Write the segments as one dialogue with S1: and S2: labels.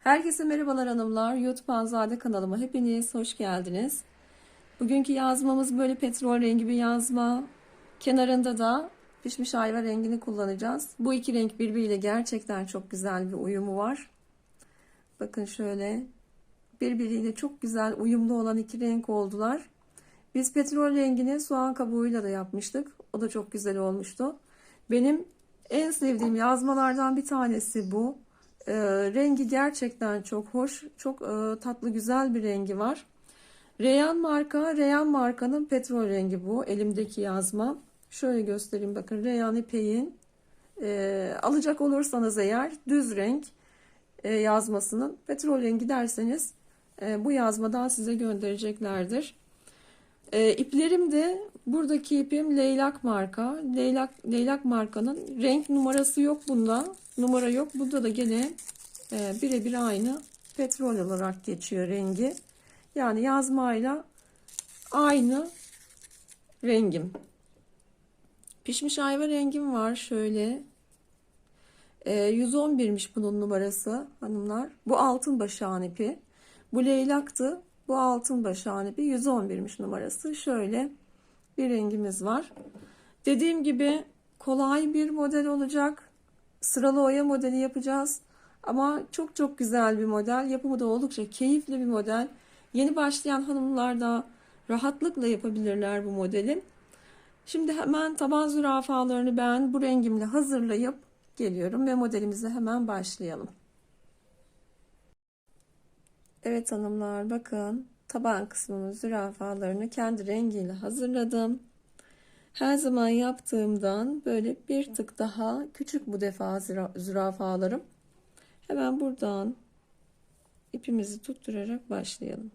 S1: Herkese merhabalar hanımlar. YouTube Anzade kanalıma hepiniz hoş geldiniz. Bugünkü yazmamız böyle petrol rengi bir yazma. Kenarında da pişmiş ayva rengini kullanacağız. Bu iki renk birbiriyle gerçekten çok güzel bir uyumu var. Bakın şöyle birbiriyle çok güzel uyumlu olan iki renk oldular. Biz petrol rengini soğan kabuğuyla da yapmıştık. O da çok güzel olmuştu. Benim en sevdiğim yazmalardan bir tanesi bu. E, rengi gerçekten çok hoş. Çok e, tatlı güzel bir rengi var. Reyan marka, Reyan markanın petrol rengi bu. Elimdeki yazma. Şöyle göstereyim bakın. Reyan ipeğin e, alacak olursanız eğer düz renk e, yazmasının petrol rengi derseniz e, bu yazmadan size göndereceklerdir. E, iplerim de buradaki ipim Leylak marka. Leylak, Leylak markanın renk numarası yok bunda. Numara yok. Bunda da gene e, birebir aynı petrol olarak geçiyor rengi. Yani yazmayla aynı rengim. Pişmiş ayva rengim var şöyle. E, 111'miş bunun numarası hanımlar. Bu altın başağın ipi. Bu leylaktı. Bu altın başağın ipi 111'miş numarası. Şöyle bir rengimiz var. Dediğim gibi kolay bir model olacak. Sıralı oya modeli yapacağız. Ama çok çok güzel bir model. Yapımı da oldukça keyifli bir model. Yeni başlayan hanımlar da rahatlıkla yapabilirler bu modeli. Şimdi hemen taban zürafalarını ben bu rengimle hazırlayıp geliyorum ve modelimize hemen başlayalım. Evet hanımlar bakın taban kısmının zürafalarını kendi rengiyle hazırladım. Her zaman yaptığımdan böyle bir tık daha küçük bu defa zürafalarım. Hemen buradan ipimizi tutturarak başlayalım.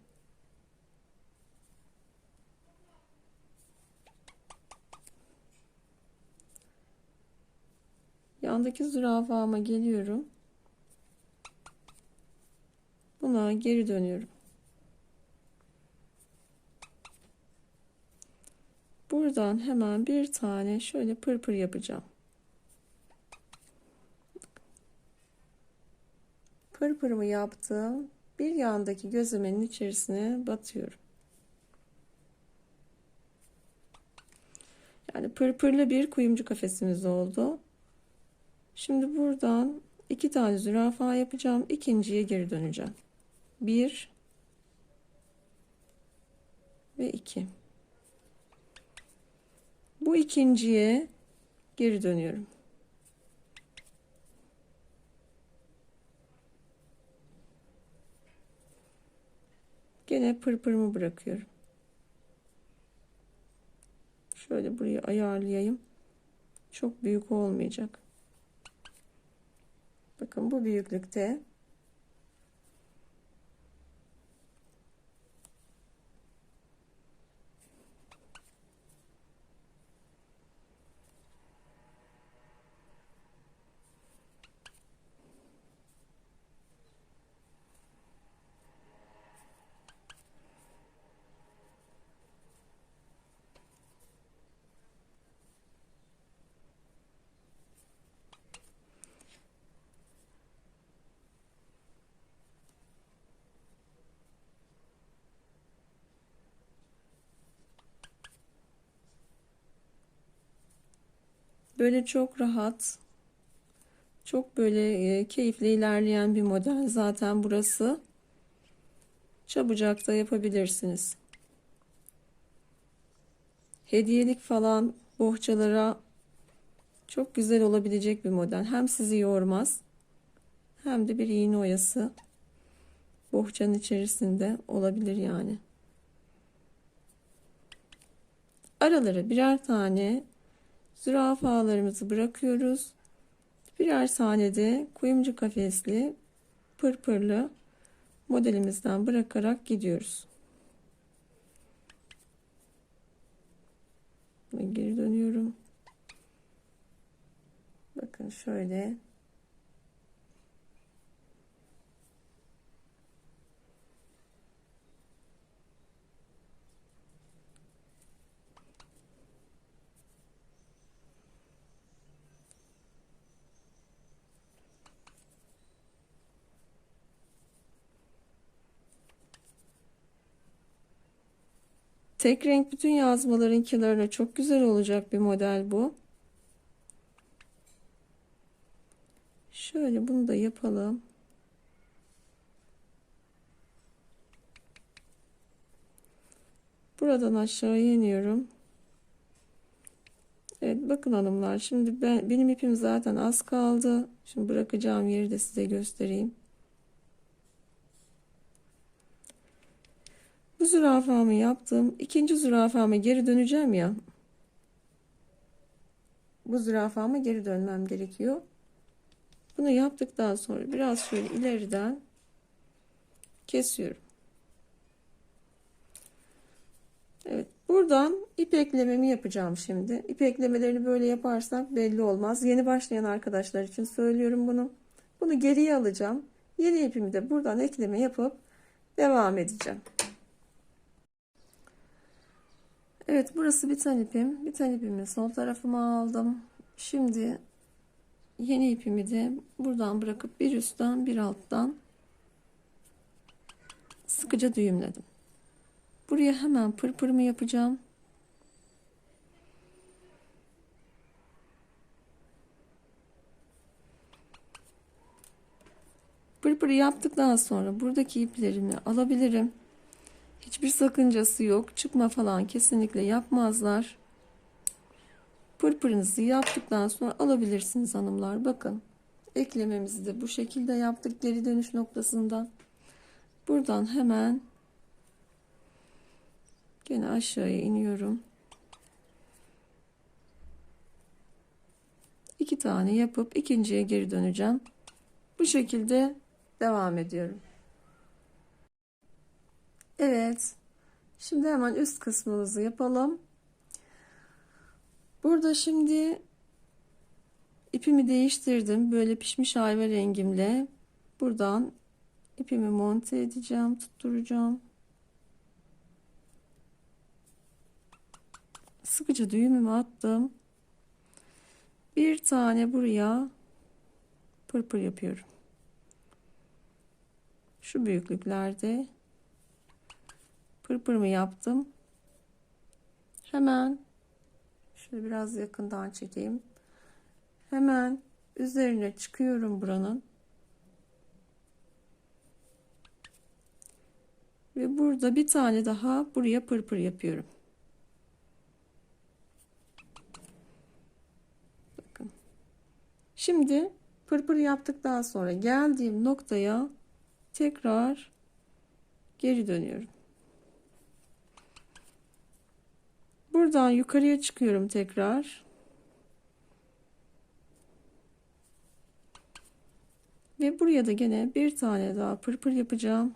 S1: Yandaki zürafama geliyorum. Buna geri dönüyorum. Buradan hemen bir tane şöyle pırpır yapacağım. Pırpırımı yaptım. Bir yandaki gözlemenin içerisine batıyorum. Yani pırpırlı bir kuyumcu kafesimiz oldu. Şimdi buradan iki tane zürafa yapacağım. İkinciye geri döneceğim. Bir ve iki. Bu ikinciye geri dönüyorum. Gene pırpırımı bırakıyorum. Şöyle burayı ayarlayayım. Çok büyük olmayacak. Bakın bu büyüklükte Böyle çok rahat, çok böyle e, keyifli ilerleyen bir model. Zaten burası çabucak da yapabilirsiniz. Hediyelik falan bohçalara çok güzel olabilecek bir model. Hem sizi yormaz hem de bir iğne oyası bohçanın içerisinde olabilir yani. Araları birer tane zürafalarımızı bırakıyoruz. Birer tane de kuyumcu kafesli pırpırlı modelimizden bırakarak gidiyoruz. Geri dönüyorum. Bakın şöyle Tek renk bütün yazmaların kenarına çok güzel olacak bir model bu. Şöyle bunu da yapalım. Buradan aşağıya iniyorum. Evet bakın hanımlar şimdi ben benim ipim zaten az kaldı. Şimdi bırakacağım yeri de size göstereyim. Bu zürafamı yaptım. İkinci zürafama geri döneceğim ya. Bu zürafama geri dönmem gerekiyor. Bunu yaptıktan sonra biraz şöyle ileriden kesiyorum. Evet, buradan ip eklememi yapacağım şimdi. İp eklemelerini böyle yaparsak belli olmaz. Yeni başlayan arkadaşlar için söylüyorum bunu. Bunu geriye alacağım. Yeni ipimi de buradan ekleme yapıp devam edeceğim. Evet, burası biten ipim. Biten ipimi sol tarafıma aldım. Şimdi yeni ipimi de buradan bırakıp bir üstten bir alttan sıkıca düğümledim. Buraya hemen pırpırımı yapacağım. Pırpırı yaptıktan sonra buradaki iplerimi alabilirim. Hiçbir sakıncası yok. Çıkma falan kesinlikle yapmazlar. Pırpırınızı yaptıktan sonra alabilirsiniz hanımlar. Bakın eklememizi de bu şekilde yaptık geri dönüş noktasında. Buradan hemen Gene aşağıya iniyorum. İki tane yapıp ikinciye geri döneceğim. Bu şekilde devam ediyorum. Evet. Şimdi hemen üst kısmımızı yapalım. Burada şimdi ipimi değiştirdim. Böyle pişmiş ayva rengimle buradan ipimi monte edeceğim, tutturacağım. sıkıca düğümümü attım. Bir tane buraya pırpır yapıyorum. Şu büyüklüklerde pırpırımı yaptım. Hemen şöyle biraz yakından çekeyim. Hemen üzerine çıkıyorum buranın. Ve burada bir tane daha buraya pırpır yapıyorum. Şimdi pırpır yaptıktan sonra geldiğim noktaya tekrar geri dönüyorum. Buradan yukarıya çıkıyorum tekrar. Ve buraya da gene bir tane daha pırpır yapacağım.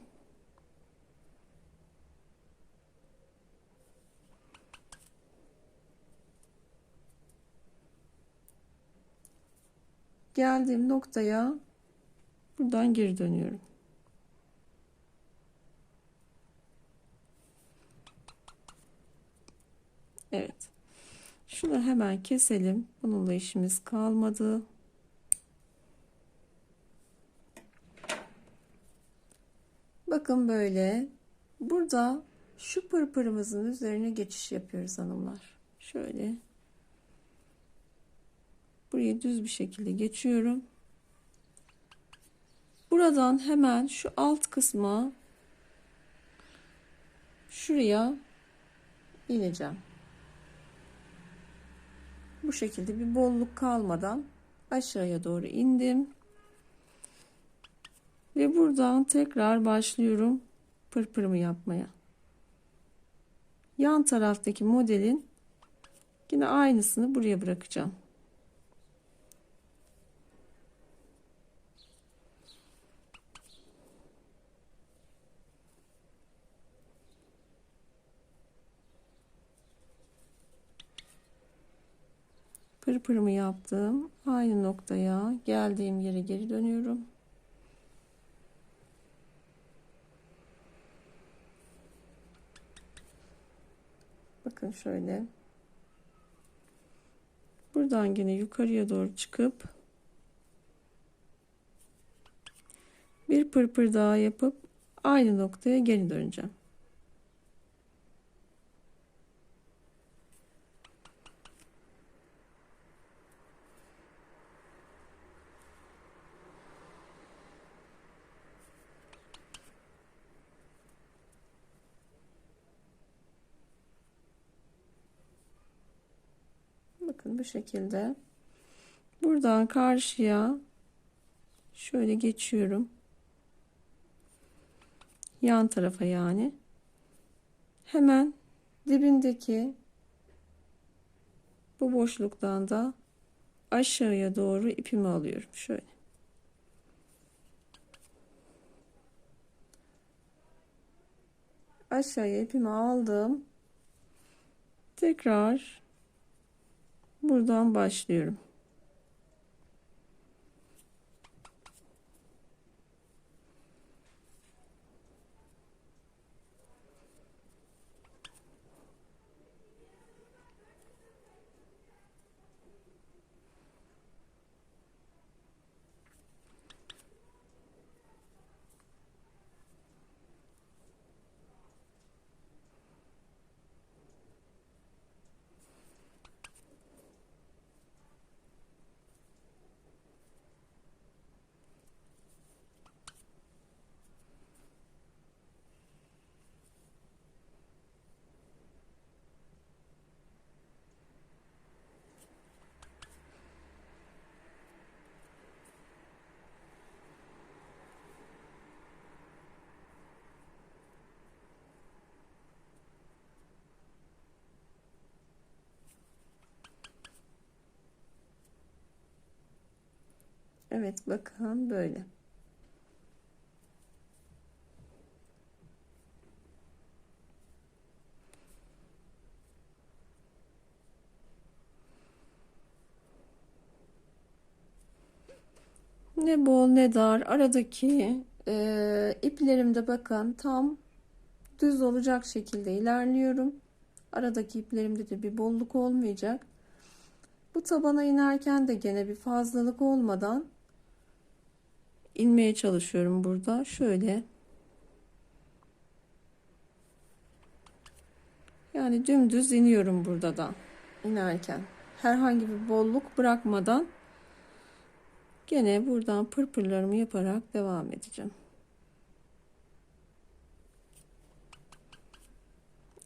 S1: geldiğim noktaya buradan geri dönüyorum. Evet. Şunu hemen keselim. Bununla işimiz kalmadı. Bakın böyle. Burada şu pırpırımızın üzerine geçiş yapıyoruz hanımlar. Şöyle Burayı düz bir şekilde geçiyorum. Buradan hemen şu alt kısma şuraya ineceğim. Bu şekilde bir bolluk kalmadan aşağıya doğru indim. Ve buradan tekrar başlıyorum pırpırımı yapmaya. Yan taraftaki modelin yine aynısını buraya bırakacağım. Pırpırımı yaptım. Aynı noktaya geldiğim yere geri dönüyorum. Bakın şöyle. Buradan yine yukarıya doğru çıkıp bir pırpır daha yapıp aynı noktaya geri döneceğim. Bakın bu şekilde. Buradan karşıya şöyle geçiyorum. Yan tarafa yani. Hemen dibindeki bu boşluktan da aşağıya doğru ipimi alıyorum. Şöyle. Aşağıya ipimi aldım. Tekrar buradan başlıyorum. Evet bakın böyle. Ne bol ne dar aradaki e, iplerimde bakın tam düz olacak şekilde ilerliyorum. Aradaki iplerimde de bir bolluk olmayacak. Bu tabana inerken de gene bir fazlalık olmadan inmeye çalışıyorum burada. Şöyle. Yani dümdüz iniyorum burada da inerken. Herhangi bir bolluk bırakmadan gene buradan pırpırlarımı yaparak devam edeceğim.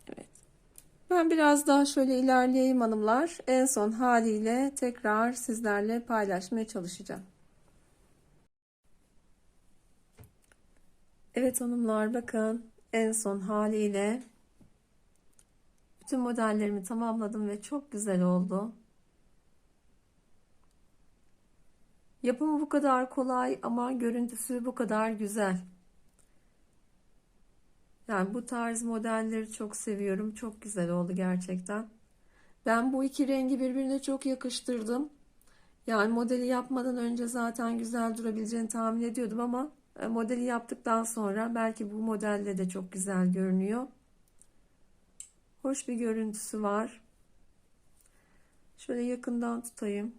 S1: Evet. Ben biraz daha şöyle ilerleyeyim hanımlar. En son haliyle tekrar sizlerle paylaşmaya çalışacağım. Evet hanımlar bakın en son haliyle bütün modellerimi tamamladım ve çok güzel oldu. Yapımı bu kadar kolay ama görüntüsü bu kadar güzel. Yani bu tarz modelleri çok seviyorum. Çok güzel oldu gerçekten. Ben bu iki rengi birbirine çok yakıştırdım. Yani modeli yapmadan önce zaten güzel durabileceğini tahmin ediyordum ama modeli yaptıktan sonra belki bu modelde de çok güzel görünüyor. Hoş bir görüntüsü var. Şöyle yakından tutayım.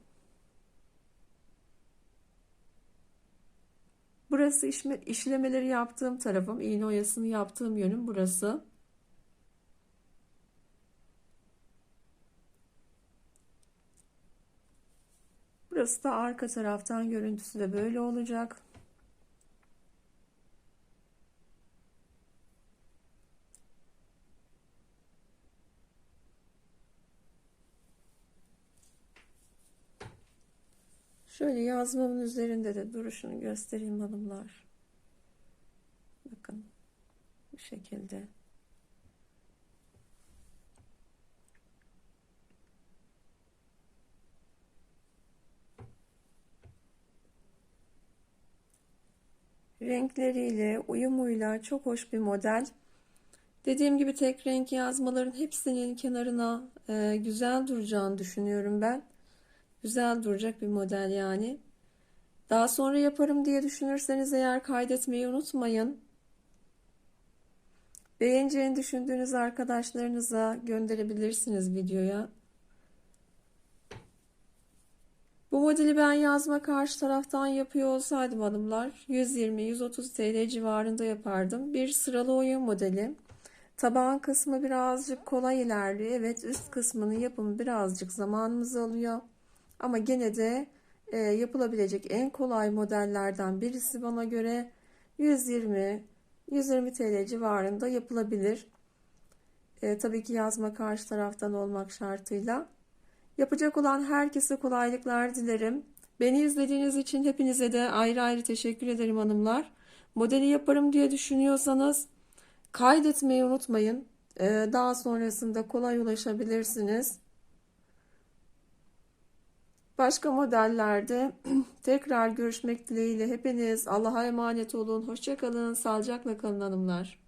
S1: Burası işme, işlemeleri yaptığım tarafım. iğne oyasını yaptığım yönüm burası. Burası da arka taraftan görüntüsü de böyle olacak. Şöyle yazmamın üzerinde de duruşunu göstereyim hanımlar. Bakın bu şekilde. Renkleriyle, uyumuyla çok hoş bir model. Dediğim gibi tek renk yazmaların hepsinin kenarına e, güzel duracağını düşünüyorum ben. Güzel duracak bir model yani. Daha sonra yaparım diye düşünürseniz eğer kaydetmeyi unutmayın. Beğeneceğini düşündüğünüz arkadaşlarınıza gönderebilirsiniz videoya. Bu modeli ben yazma karşı taraftan yapıyor olsaydım hanımlar 120-130 TL civarında yapardım. Bir sıralı oyun modeli. Taban kısmı birazcık kolay ilerliyor. Evet üst kısmının yapımı birazcık zamanımız alıyor. Ama gene de e, yapılabilecek en kolay modellerden birisi bana göre 120 120 TL civarında yapılabilir. E, tabii ki yazma karşı taraftan olmak şartıyla. Yapacak olan herkese kolaylıklar dilerim. Beni izlediğiniz için hepinize de ayrı ayrı teşekkür ederim hanımlar. Modeli yaparım diye düşünüyorsanız kaydetmeyi unutmayın. Ee, Daha sonrasında kolay ulaşabilirsiniz. Başka modellerde tekrar görüşmek dileğiyle hepiniz Allah'a emanet olun. Hoşça kalın. Sağlıcakla kalın hanımlar.